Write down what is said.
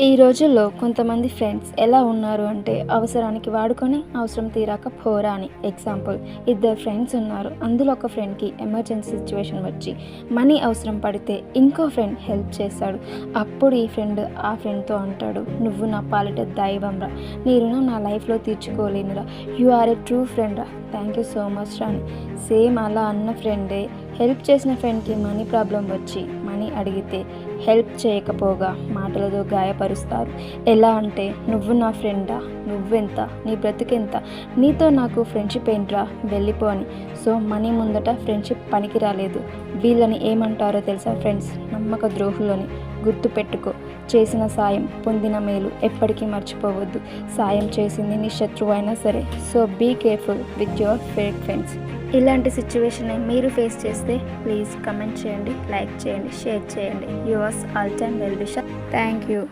ఈ రోజుల్లో కొంతమంది ఫ్రెండ్స్ ఎలా ఉన్నారు అంటే అవసరానికి వాడుకొని అవసరం తీరాక పోరా అని. ఎగ్జాంపుల్ ఇద్దరు ఫ్రెండ్స్ ఉన్నారు. అందులో ఒక ఫ్రెండ్కి ఎమర్జెన్సీ సిచ్యువేషన్ వచ్చి మనీ అవసరం పడితే ఇంకో ఫ్రెండ్ హెల్ప్ చేస్తాడు. అప్పుడు ఈ ఫ్రెండ్ ఆ ఫ్రెండ్తో అంటాడు నువ్వు నా పాలిట దైవం రా. నీ రుణం నా లైఫ్లో తీర్చుకోలేనురా you are a true friend రా. థ్యాంక్ యూ సో మచ్ రా అని. సేమ్ అలా అన్న ఫ్రెండే హెల్ప్ చేసిన ఫ్రెండ్కి మనీ ప్రాబ్లం వచ్చి మనీ అడిగితే హెల్ప్ చేయకపోగా మాటలతో గాయపరుస్తారు. ఎలా అంటే నువ్వు నా ఫ్రెండా? నువ్వెంత? నీ బ్రతికెంత? నీతో నాకు ఫ్రెండ్షిప్ ఏంట్రా? వెళ్ళిపో అని. సో మనీ ముందట ఫ్రెండ్షిప్ పనికి రాలేదు వీళ్ళని ఏమంటారో తెలుసా ఫ్రెండ్స్? నమ్మక ద్రోహులని. గుర్తుపెట్టుకో. చేసిన సాయం పొందిన మేలు ఎప్పటికీ మర్చిపోవద్దు. సాయం చేసింది నీ శత్రువు అయినా సరే. So be careful with your fake friends. ఇలాంటి సిచ్యువేషన్ మీరు ఫేస్ చేస్తే ప్లీజ్ కమెంట్ చేయండి లైక్ చేయండి షేర్ చేయండి. Yours all time well wisher thank you.